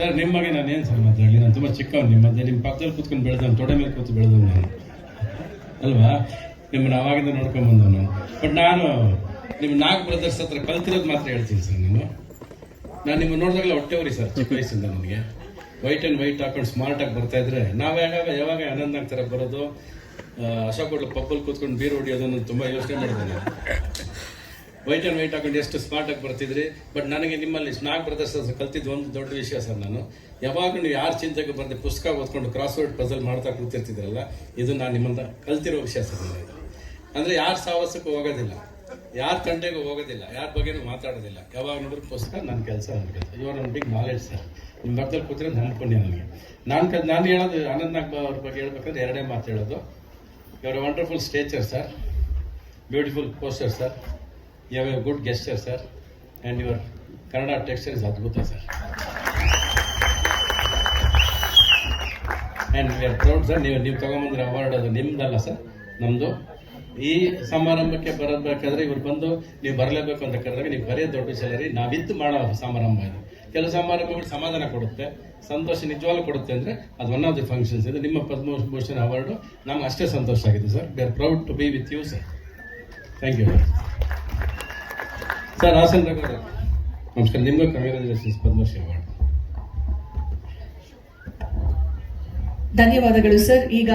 Sir, ನಿಮ್ಮ ನಾನು ಏನು ಸರ್ ಮಾತಾಡಲಿ ನಾನು ತುಂಬ ಚಿಕ್ಕವನು. ನಿಮ್ಮ ಮಧ್ಯೆ ನಿಮ್ಮ ಪಕ್ಕದಲ್ಲಿ ಕೂತ್ಕೊಂಡು ಬೆಳೆದವನು ತೊಡೆ ಮೇಲೆ ಕೂತು ಬೆಳೆದವನು ನಾನು. ಅಲ್ವಾ? ನಿಮ್ಮನ್ನು ಅವಾಗಿಂದ ನೋಡ್ಕೊಂಡ್ ನಾನು ಬಟ್ ನಾನು ನಿಮ್ಮ ನಾಲ್ಕು ಬ್ರದರ್ಸ್ ಹತ್ರ ಕಲ್ತಿರೋದು ಮಾತ್ರ ಹೇಳ್ತೀನಿ ಸರ್ ನಾನು. ನಾನು ನಿಮ್ಮ ನೋಡಿದಾಗಲೇ ಹೊಟ್ಟೆ ಉರಿ ಸರ್, ಚಿಕ್ಕ ವಯಸ್ಸಿಂದ ನನಗೆ. ವೈಟ್ ಆ್ಯಂಡ್ ವೈಟ್ ಹಾಕೊಂಡು ಸ್ಮಾರ್ಟ್ ಆಗಿ ಬರ್ತಾ ಇದ್ರೆ, ನಾವು ಯಾವಾಗ ಯಾವಾಗ ಆನಂದ್ ಥರ ಬರೋದು? ಅಶೋಕ್ ಹೋಟ್ಲು ಪಬ್ಬಲ್ಲಿ ಕೂತ್ಕೊಂಡು ಬೀರು ಹೊಡಿಯೋದನ್ನು ತುಂಬ ಯೋಚನೆ ಮಾಡಿದೆ ನಾನು. ವೈಟ್ ಆ್ಯಂಡ್ ವೈಟ್ ಹಾಕೊಂಡು ಎಷ್ಟು ಸ್ಮಾರ್ಟ್ ಆಗಿ ಬರ್ತಿದ್ರಿ? ಬಟ್ ನನಗೆ ನಿಮ್ಮಲ್ಲಿ ನಾಲ್ಕು ಬ್ರದರ್ಸ್ ಕಲ್ತಿದ್ದು ಒಂದು ದೊಡ್ಡ ವಿಷಯ ಸರ್ ನಾನು. ಯಾವಾಗ ನೀವು ಯಾರು ಚಿಂತೆಗೆ ಬರದೆ ಪುಸ್ತಕ ಓದ್ಕೊಂಡು ಕ್ರಾಸ್ ವರ್ಡ್ ಪಜಲ್ ಮಾಡ್ತಾ ಕೂತಿರ್ತಿದ್ರಲ್ಲ, ಇದು ನಾನು ನಿಮ್ಮಂತ ಕಲ್ತಿರೋ ವಿಷಯ ಸರ್ ನನಗೆ. ಅಂದರೆ ಯಾರು ಸಾಹಸಕ್ಕೂ ಹೋಗೋದಿಲ್ಲ. ಯಾರ ತಂಡೆಗೂ ಹೋಗೋದಿಲ್ಲ. ಯಾರ ಬಗ್ಗೆನೂ ಮಾತಾಡೋದಿಲ್ಲ. ಯಾವಾಗ ನೋಡಿದ್ರು ಪುಸ್ತಕ ನನ್ನ ಕೆಲಸ ಕೆಲಸ ಇವಾಗ ನನ್ನ ಬಿಗ್ ನಾಲೆಡ್ಜ್ ಸರ್ ನಿಮ್ಮ ಬರ್ತಲ್ಲಿ ಕೂತ್ರೆ ನನ್ನ ಪುಣ್ಯ ನನಗೆ. ನಾನು ನಾನು ಹೇಳೋದು ಅನಂತ್ ನಾಗ್ ಅವ್ರ ಬಗ್ಗೆ ಹೇಳ್ಬೇಕಂದ್ರೆ ಎರಡೇ ಮಾತು ಹೇಳೋದು. ಇವರ wonderful stature sir beautiful poster sir you have a good gesture sir and your Kannada texture is ಅದ್ಭುತ sir and we are proud sir ನೀವು ನೀವು ತೊಗೊಂಬಂದ್ರೆ ಅವಾರ್ಡ್ ಅದು ನಿಮ್ಮದಲ್ಲ ಸರ್ ನಮ್ಮದು ಈ ಸಮಾರಂಭಕ್ಕೆ ಬರಬೇಕಾದ್ರೆ ಇವ್ರು ಬಂದು ನೀವು ಬರಲೇಬೇಕು ಅಂತ ಕರೆದಾಗ ನೀವು ಬರೀ ದೊಡ್ಡ ವಿಷಯ ರೀ, ನಾವಿದ್ದು ಮಾಡೋ ಸಮಾರಂಭ ಇದು. ಕೆಲವು ಸಮಾರಂಭಗಳು ಸಮಾಧಾನ ಕೊಡುತ್ತೆ, ಸಂತೋಷ ನಿಜವಾಗ್ಲೂ ಕೊಡುತ್ತೆ ಅಂದರೆ ಅದು ಒನ್ ಆಫ್ ದಿ ಫಂಕ್ಷನ್ಸ್ ಇದು ನಿಮ್ಮ ಪದ್ಮಭೂಷಣ ಅವಾರ್ಡು ನಮ್ಗೆ ಅಷ್ಟೇ ಸಂತೋಷ ಆಗಿದೆ sir we are proud to be with you sir thank you sir Hassan Raghubar ನಮಸ್ಕಾರ ನಿಮಗೂ ಕಾಂಗ್ರೆಸ್ ಪದ್ಮಶ್ರೀ ಅವಾರ್ಡ್ ಧನ್ಯವಾದಗಳು ಸರ್. ಈಗ